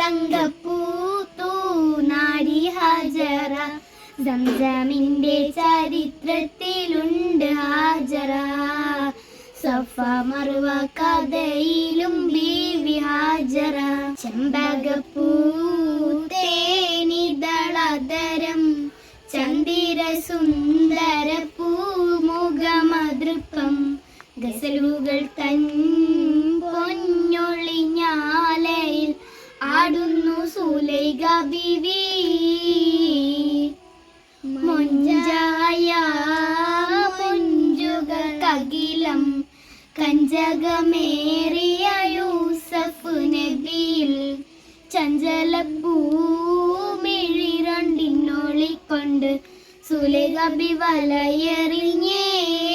തങ്കപ്പൂത്തു നാരി ഹാജറ. സംസമിന്റെ ചരിത്രത്തിലുണ്ട് ഹാജറ. സഫ മറുവ കഥയിലും ബീവി ഹാജറ. ചെമ്പകപ്പൂ തേനിതളതരം ചന്ദിര സുന്ദര പൂമുഖമതൃപ്പം ഗസലുകൾ തൻ ആടുന്നു സുലൈക ബിവി. മൊഞ്ചായ കകിലം. കഞ്ചകമേറിയ യൂസഫ് നബിയിൽ. ചഞ്ചലപ്പൂമിഴി രണ്ടിനൊളിക്കൊണ്ട് സുലൈക ബി വലയെറിഞ്ഞേ.